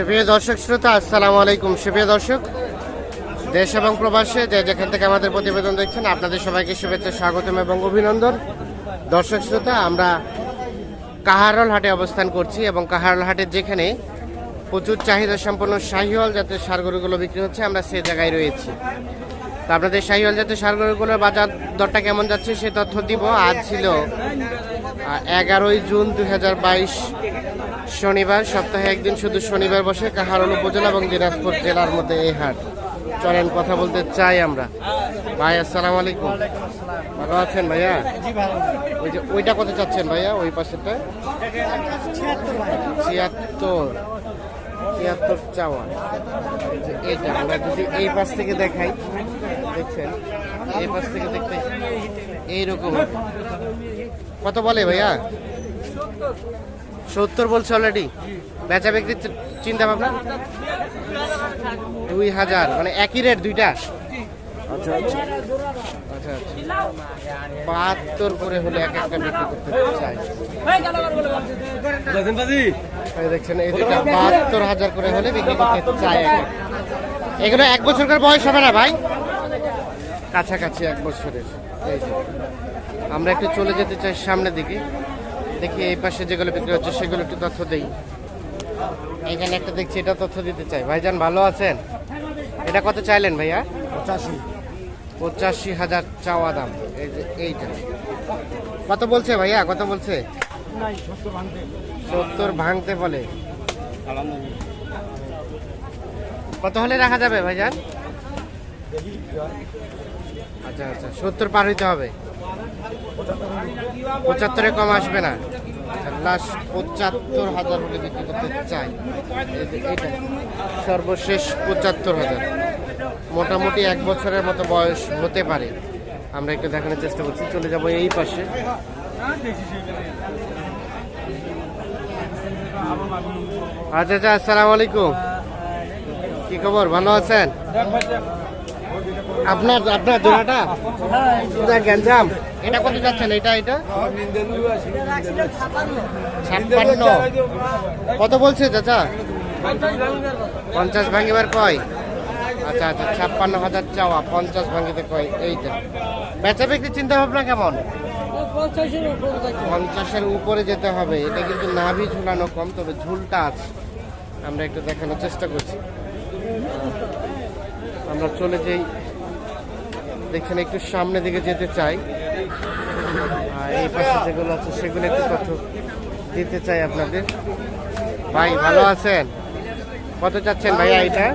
সুপ্রিয় দর্শক শ্রোতা, আসসালামু আলাইকুম। সুপ্রিয় দর্শক, দেশ এবং প্রবাসে যে যেখান থেকে আমাদের প্রতিবেদন দেখছেন, আপনাদের সবাইকে শুভেচ্ছা, স্বাগতম এবং অভিনন্দন। দর্শক শ্রোতা, আমরা কাহারল হাটে অবস্থান করছি এবং কাহারল হাটের যেখানে প্রচুর চাহিদা সম্পন্ন শাহিওয়াল জাতের সারগরুগুলো বিক্রি হচ্ছে, আমরা সে জায়গায় রয়েছি। তো আপনাদের শাহিওয়াল জাতের সারগরুগুলোর বাজার দরটা কেমন যাচ্ছে, সে তথ্য দিব। আজ ছিল এগারোই জুন দু হাজার বাইশ শনিবার, সপ্তাহে একদিন শুধু শনিবার বসে কাহারল উপজেলা এবং দিনাজপুর জেলার মধ্যে এই হাট। চলেন, কথা বলতে চাই আমরা। ভাই, আসসালাম আলাইকুম। ভালো আছেন ভাইয়া? ওই যে, ওইটা কত চাচ্ছেন ভাইয়া? ওই পাশেটা ছিয়াত্তর। ছিয়াত্তর চাওয়া। এইটা, আমরা যদি এই পাশ থেকে দেখাই, দেখছেন? এই পাশ থেকে দেখতে এইরকম কত বলে ভাইয়া? সত্তর বলছে অলরেডি বেচা বিক্রির চিন্তা ভাবনা? দুই হাজার মানে একই রেট দুইটা? আচ্ছা আচ্ছা। আচ্ছা আচ্ছা। বাহাত্তর করে হলে এক একটা বিক্রি করতে চাই। এই দেখছেন এই দুইটা। বাহাত্তর হাজার করে হলে বিক্রি করতে চাই এক এগুলো এক বছরকার বয়স হবে না ভাই? কাছাকাছি এক বছরের। আমরা একটু চলে যেতে চাই সামনের দিকে। দেখি এই পাশে যেগুলো বিক্রি হচ্ছে সেগুলো একটু তথ্য দেই। এখানে একটা দেখছি এটা তথ্য দিতে চাই। ভাইজান ভালো আছেন? এটা কত চাইলেন ভাইয়া? পঁচাশি। পঁচাশি হাজার চাওয়া দাম। এই যে এইটা। কত বলছে ভাইয়া? কত বলছে? সত্তর ভাঙতে। সত্তর ভাঙতে বলে। কত হলে রাখা যাবে ভাইজান? আচ্ছা আচ্ছা সত্তর পার হইতে হবে। পঁচাত্তরে কম আসবে না। লাস্ট পঁচাত্তর হাজার হলে বিক্রি করতে চাই। এইটা, সর্বশেষ পঁচাত্তর হাজার। মোটামুটি এক বছরের মতো বয়স হতে পারে। আমরা একটু দেখানোর চেষ্টা করছি, চলে যাব এই পাশে। আচ্ছা আচ্ছা আসসালামু আলাইকুম। কি খবর? ভালো আছেন? আপনার আপনার জোড়াটা? গ্যাঞ্জাম। এটা কত যাচ্ছেন? এটা এটা? ছাপ্পান্ন। কত বলছে, চাচা? পঞ্চাশ ভাঙিবার কয়? আচ্ছা আচ্ছা ছাপ্পান্ন হাজার চাওয়া, পঞ্চাশ ভাঙিতে কয়? এইটা বেচা বিক্রির চিন্তা ভাবনা কেমন? পঞ্চাশের উপরে যেতে হবে। এটা কিন্তু নাভি ঝুলানো কম, তবে ঝুলটা আছে। আমরা একটু দেখানোর চেষ্টা করছি। আমরা চলে যাই দেখছেন একটু সামনের দিকে যেতে চাই। আর এই পাশে যেগুলো আছে সেগুলো একটু তথ্য দিতে চাই আপনাদের। ভাই ভালো আছেন? কত চাচ্ছেন ভাইয়া এটা?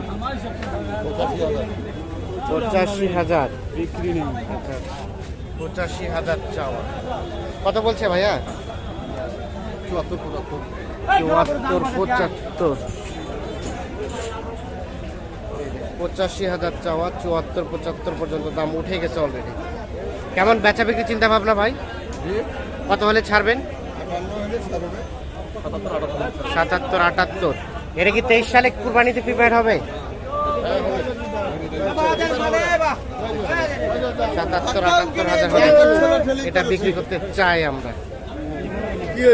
পঁচাশি হাজার। বিক্রি নেই আচ্ছা পঁচাশি হাজার চাওয়া। কত বলছে ভাইয়া? চুয়াত্তর পঁচাত্তর। চুয়াত্তর পঁচাত্তর। পঁচাশি হাজার চাওয়া চুয়াত্তর পঁচাত্তর পর্যন্ত দাম উঠে গেছে অলরেডি কেমন বেচা বিক্রি চিন্তা ভাবনা ভাই কত হলে ছাড়বেন? সাতাত্তর আটাত্তর। এটা কি তেইশ সালে কুরবানিতে প্রিপেয়ার হবে? সাতাত্তর আটাত্তর হাজার হলে এটা বিক্রি করতে চাই আমরা।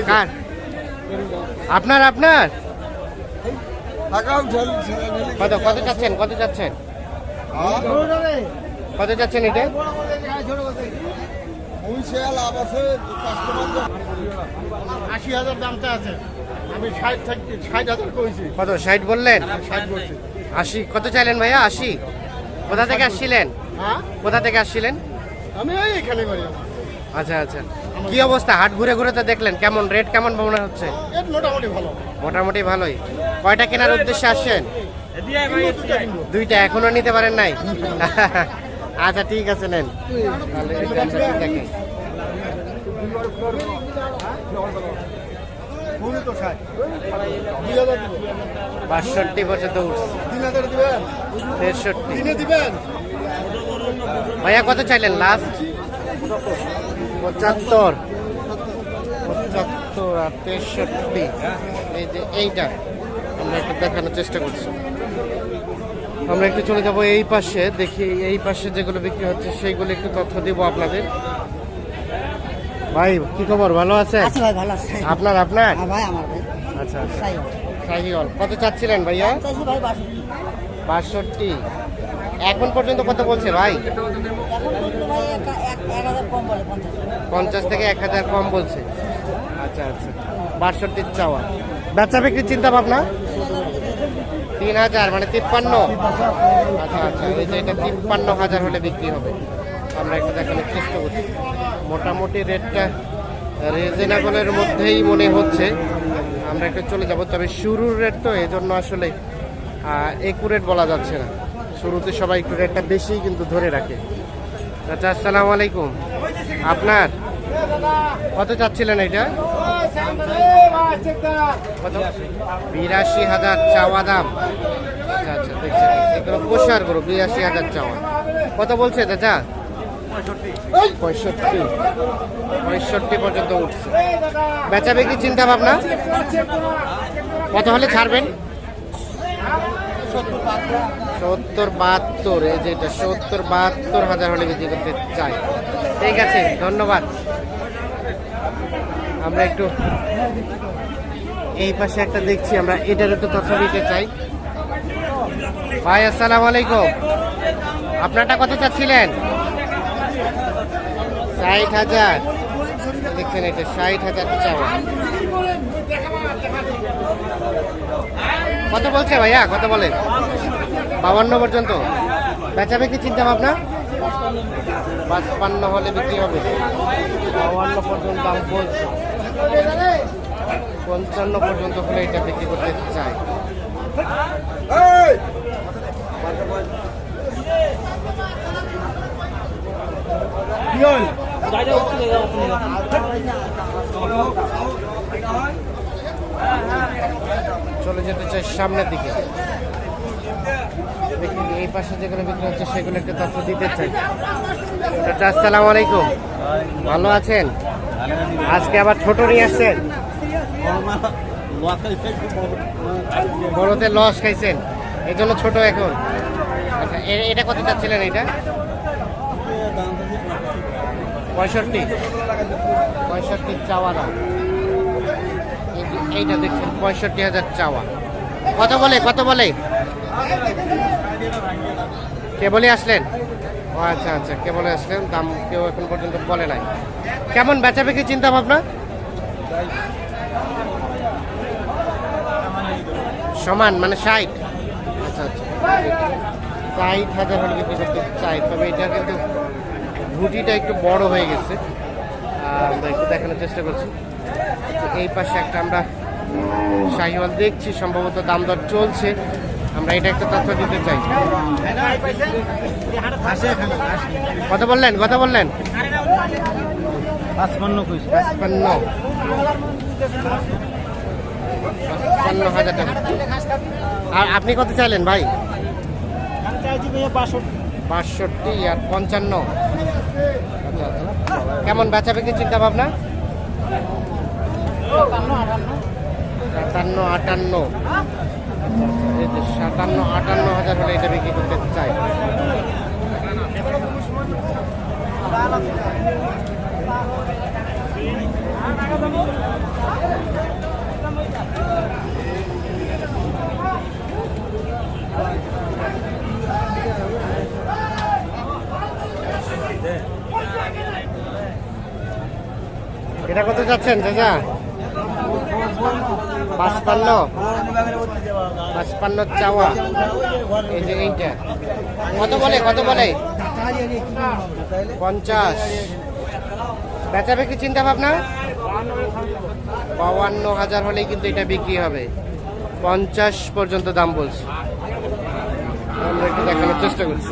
কার? আপনার আপনার? কত কত চাচ্ছেন কত চাচ্ছেন কত চাচ্ছেন এটা? আশি হাজার দামটা আছে। আমি ষাট থাকি ষাট হাজার কইছি। কত ষাট বললেন? ষাট আশি কত চাইলেন ভাইয়া আশি? কোথা থেকে আসছিলেন? হ্যাঁ? কোথা থেকে আসছিলেন? আমি এখানে করি। আচ্ছা আচ্ছা। কি অবস্থা? হাট ঘুরে ঘুরে তো দেখলেন কেমন রেট কেমন মনে হচ্ছে? মোটামুটি ভালো। মোটামুটি ভালোই। কয়টা কেনার উদ্দেশ্যে আসছেন? দুইটা এখনও নিতে পারেন নাই? আচ্ছা ঠিক আছে, নেন। বাষট্টি পর্যন্ত উঠছে। তেষট্টি। ভাইয়া, কত চাইলেন লাস্ট পঁচাত্তর। পঁচাত্তর আর তেষট্টি। এই যে এইটা। আমরা একটু দেখানোর চেষ্টা করছি। আমরা একটু চলে যাব এই পাশে দেখি এই পাশে যেগুলো বিক্রি হচ্ছে সেইগুলো একটু তথ্য দিব আপনাদের। ভাই কি খবর? ভালো আছে? আপনার আপনার? হ্যাঁ আচ্ছা। কত চাচ্ছিলেন ভাইয়া? বাষট্টি। এখন পর্যন্ত কত বলছে ভাই? পঞ্চাশ থেকে এক হাজার কম বলছে। আচ্ছা আচ্ছা। বাষট্টির চাওয়া। বেচা বিক্রির চিন্তা ভাবনা তিন হাজার মানে তিপ্পান্ন। আচ্ছা আচ্ছা এই যে এটা তিপ্পান্ন হাজার হলে বিক্রি হবে। আমরা একটু দেখানোর চেষ্টা করছি। মোটামুটি রেটটা রিজনেবলের মধ্যেই মনে হচ্ছে। আমরা একটু চলে যাব, তবে শুরুর রেট তো এই জন্য আসলে একুরেট বলা যাচ্ছে না। শুরুতে সবাই একটু রেটটা বেশি কিন্তু ধরে রাখে। আচ্ছা আসসালামু আলাইকুম। আপনার? কত চাচ্ছিলেন এটা? বিরাশি হাজার চাওয়া দাম। আচ্ছা আচ্ছা দেখছি এগুলো পোষার করো বিরাশি হাজার চাওয়া। কত বলছে চাচা? পঁয়ষট্টি। পঁয়ষট্টি পর্যন্ত উঠছে। বেচা বিক্রি চিন্তা ভাবনা? কত হলে ছাড়বেন? সত্তর বাহাত্তর, এই যেটা সত্তর বাহাত্তর হাজার হলে বিক্রি করতে চাই। ঠিক আছে, ধন্যবাদ। আমরা একটু এই পাশে একটা দেখছি, আমরা এটার একটু তথ্য দিতে চাই। ভাই, আসসালাম আলাইকুম। আপনারটা কত চাচ্ছিলেন? ষাট হাজার। দেখছেন এটা, ষাট হাজার কত বলছে ভাইয়া? কত বলে বাবান্ন পর্যন্ত। বেচা বিক্রি চিন্তা ভাবনা? পাঁচপান্ন হলে বিক্রি হবে। বাবান্ন পর্যন্ত দাম বলছে। পঞ্চান্ন পর্যন্ত হলে এটা বিক্রি করতে চাই। চলে যেতে চাই সামনের দিকে। এই পাশে যেগুলো বিক্রি হচ্ছে, সেগুলো একটু তথ্য দিতে চাই। আসসালামু আলাইকুম। ভালো আছেন? আজকে আবার ছোট নিয়ে আসছেন? বড়তে লস খাইছেন। এই জন্য ছোট এখন। আচ্ছা এটা কত চাচ্ছিলেন এটা? পঁয়ষট্টি। পঁয়ষট্টি চাওয়া এই- এইটা দেখছেন, পঁয়ষট্টি হাজার চাওয়া। কত বলে কত বলে? কে বলে আসলেন? আচ্ছা আচ্ছা কে বলে আসলেন? দাম কেউ এখন পর্যন্ত বলে নাই। কেমন বেচা বিক্রি চিন্তা ভাবনা? সমান মানে ষাট? আচ্ছা আচ্ছা। ষাট হাজার হলে বিক্রি করতে চাই, তবে এটা কিন্তু ঘুটিটা একটু বড় হয়ে গেছে। আমরা একটু দেখানোর চেষ্টা করছি। এই পাশে একটা আমরা শাহিওয়াল দেখছি, সম্ভবত দাম দর চলছে। আমরা এটা একটা তথ্য দিতে চাই। কথা বললেন? কথা বললেন? পাঁচপান্ন পাঁচপান্ন। পাঁচপান্ন হাজার টাকা। আর আপনি কত চাইলেন ভাই? বাষট্টি। আর পঞ্চান্ন। আচ্ছা আচ্ছা। কেমন বেচা বিক্রি চিন্তা ভাবনা সাতান্ন আটান্ন। সাতান্ন আটান্ন হাজার হলে এটা বিক্রি করতে চাই। এটা কত যাচ্ছেন চাচা? পাঁচপান্ন। পাঁচপান্ন চাওয়া। এই যে এইটা। কত বলে কত বলে? পঞ্চাশ। বেচা বিক্রি চিন্তা ভাবনা? বাউান্ন হাজার হলেই কিন্তু এটা বিক্রি হবে। পঞ্চাশ পর্যন্ত দাম বলছে। দেখানোর চেষ্টা করছি।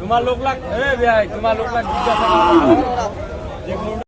তোমার লোক লাগ তোমার লোক লাগ।